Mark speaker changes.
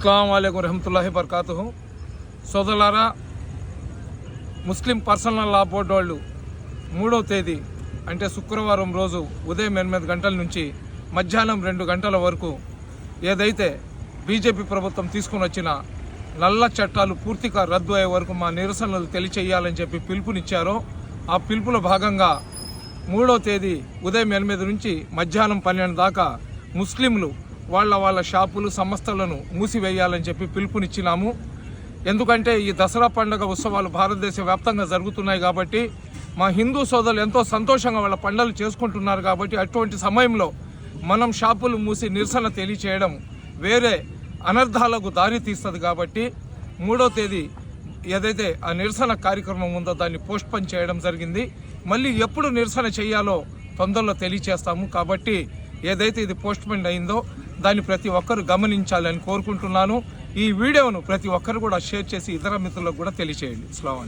Speaker 1: అస్సలం అయికం రహమతుల్లాహి బర్కాతు సోదరులారా ముస్లిం పర్సనల్ లా బోర్డు వాళ్ళు మూడవ తేదీ అంటే శుక్రవారం రోజు ఉదయం ఎనిమిది గంటల నుంచి మధ్యాహ్నం రెండు గంటల వరకు ఏదైతే బీజేపీ ప్రభుత్వం తీసుకుని వచ్చిన నల్ల చట్టాలు పూర్తిగా రద్దు అయ్యే వరకు మా నిరసనలు తెలియచేయాలని చెప్పి పిలుపునిచ్చారో ఆ పిలుపులో భాగంగా మూడో తేదీ ఉదయం ఎనిమిది నుంచి మధ్యాహ్నం పన్నెండు దాకా ముస్లింలు వాళ్ళ వాళ్ళ షాపులు సంస్థలను మూసివేయాలని చెప్పి పిలుపునిచ్చినాము. ఎందుకంటే ఈ దసరా పండుగ ఉత్సవాలు భారతదేశ వ్యాప్తంగా జరుగుతున్నాయి కాబట్టి మా హిందూ సోదరులు ఎంతో సంతోషంగా వాళ్ళ పండుగలు చేసుకుంటున్నారు కాబట్టి అటువంటి సమయంలో మనం షాపులు మూసి నిరసన తెలియచేయడం వేరే అనర్థాలకు దారి తీస్తుంది కాబట్టి మూడో తేదీ ఏదైతే ఆ నిరసన కార్యక్రమం ఉందో దాన్ని పోస్ట్పోన్ చేయడం జరిగింది. మళ్ళీ ఎప్పుడు నిరసన చేయాలో తొందరలో తెలియచేస్తాము కాబట్టి ఏదైతే ఇది పోస్ట్పోన్ అయిందో దాన్ని ప్రతి ఒక్కరు గమనించాలని కోరుకుంటున్నాను. ఈ వీడియోను ప్రతి ఒక్కరు కూడా షేర్ చేసి ఇతర మిత్రులకు కూడా తెలియచేయండి. అస్సలం